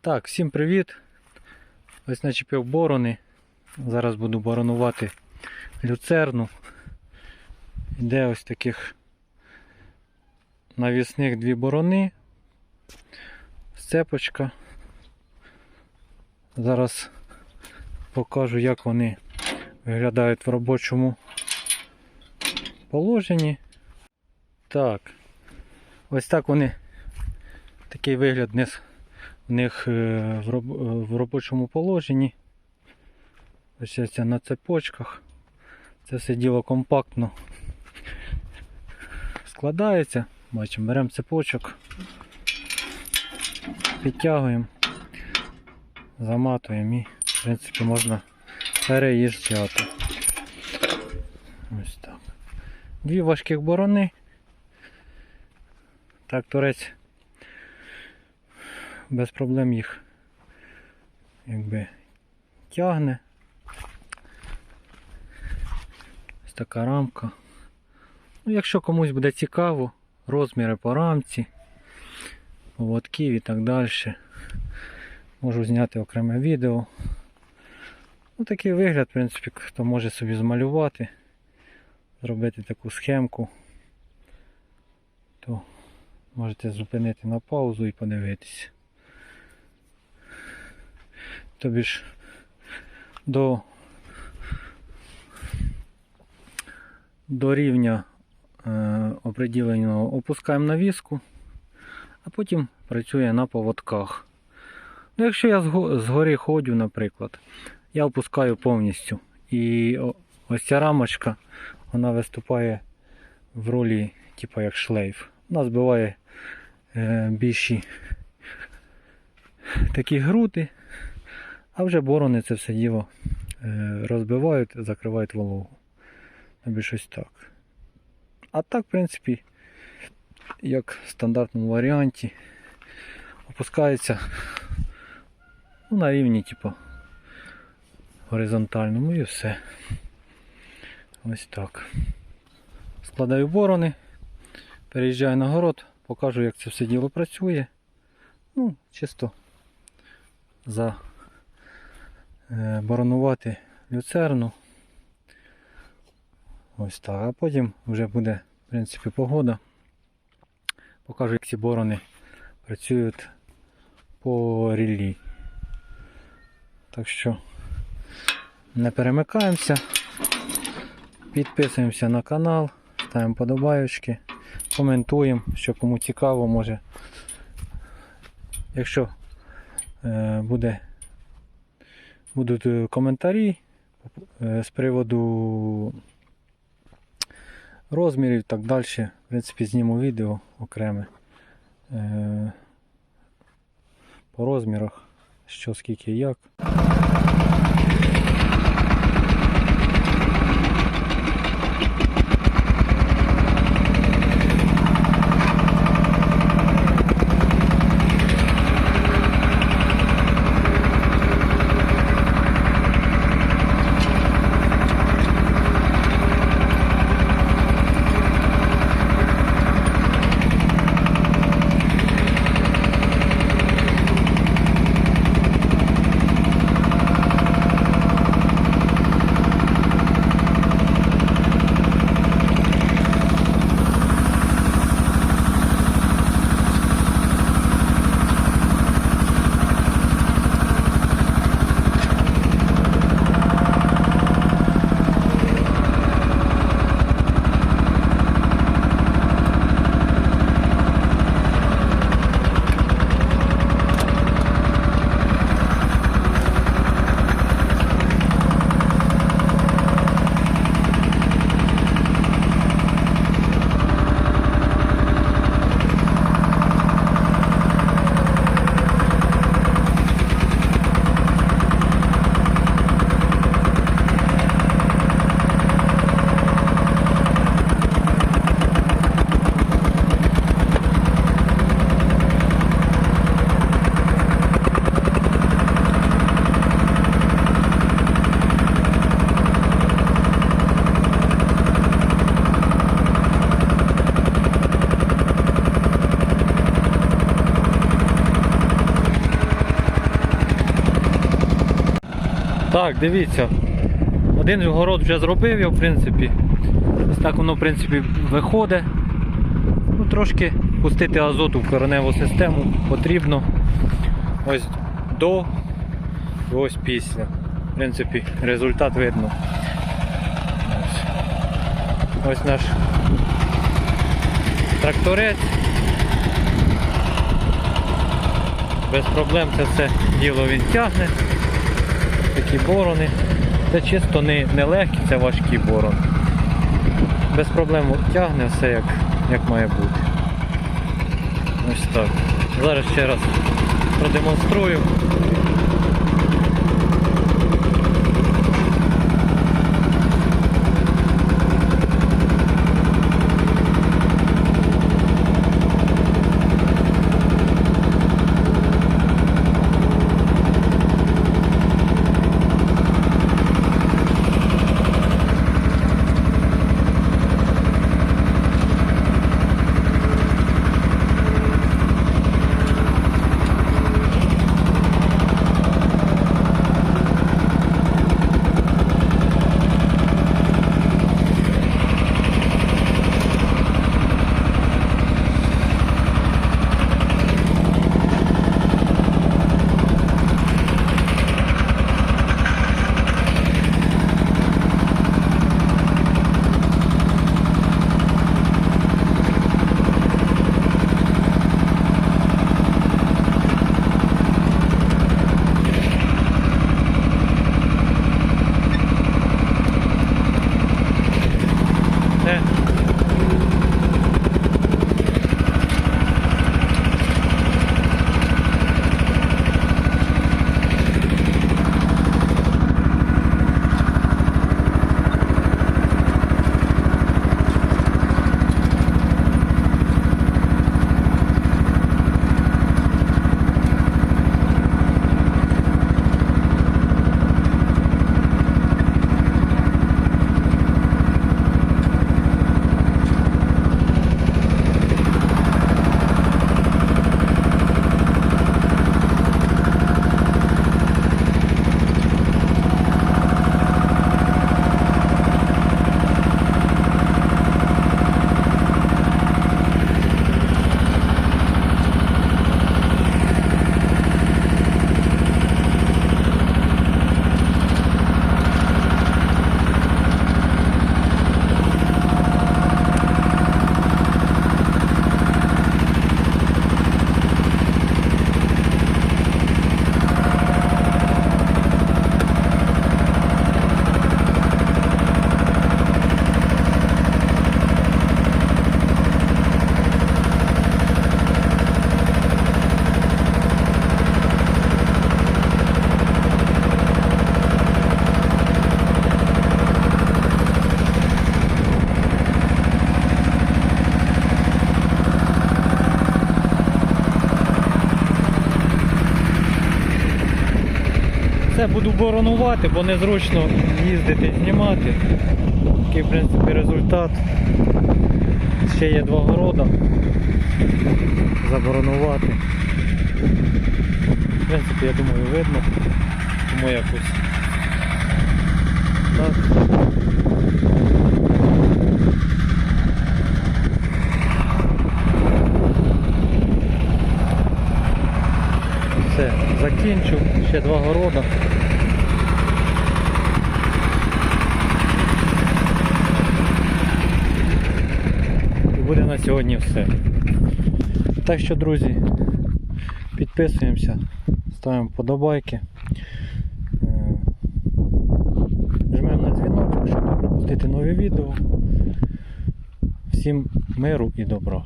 Так, всім привіт. Ось начепив борони. Зараз буду боронувати люцерну. Іде ось таких навісних дві борони. Сцепочка. Зараз покажу, як вони виглядають в робочому положенні. Так. Ось так вони. Такий вигляд нес в них е, е, в робочому положенні. Ось це на цепочках. Це все діло компактно складається. Бачимо, беремо цепочок, підтягуємо, заматуємо і в принципі можна переїжджати. Ось так. Дві важких борони. Тракторець без проблем їх якби тягне. Ось така рамка. Ну, якщо комусь буде цікаво, розміри по рамці, поводків і так далі, можу зняти окреме відео. Ну, такий вигляд, в принципі, хто може собі змалювати, зробити таку схемку, то можете зупинити на паузу і подивитися. Тобі ж до, до рівня е, определеного опускаємо навіску, а потім працює на поводках. Ну, якщо я зго- згори ходжу, наприклад, я опускаю повністю. І ось ця рамочка вона виступає в ролі, типу як шлейф. Вона збиває е, більші такі груди. А вже борони це все діло е, розбивають, закривають вологу. Тобі щось так. А так, в принципі, як в стандартному варіанті, опускається ну, на рівні, типу, горизонтальному і все. Ось так. Складаю борони, переїжджаю на город, покажу, як це все діло працює. Ну, чисто за е, боронувати люцерну. Ось так. А потім вже буде, в принципі, погода. Покажу, як ці борони працюють по ріллі. Так що не перемикаємося, підписуємося на канал, ставимо подобаючки, коментуємо, що кому цікаво, може. Якщо е, буде будуть е, коментарі е, з приводу розмірів і так далі. В принципі, зніму відео окреме е, по розмірах, що скільки як. Так, дивіться. Один город вже зробив я, в принципі. Ось так воно, в принципі, виходить. Ну, трошки пустити азоту в кореневу систему потрібно. Ось до і ось після. В принципі, результат видно. Ось, ось наш тракторець. Без проблем це все діло він тягне. Такі борони. Це чисто не, не легкі, це важкі борони. Без проблем тягне все як, як має бути. Ось так. Зараз ще раз продемонструю. Боронувати, бо незручно їздити знімати. Такий в принципі результат. Ще є два города. Заборонувати. В принципі, я думаю, видно. Тому якось. Так. Все, закінчу. Ще два города. І буде на сьогодні все. Так що, друзі, підписуємося, ставимо вподобайки. Е, Жмемо на дзвіночок, щоб не пропустити нові відео. Всім миру і добра.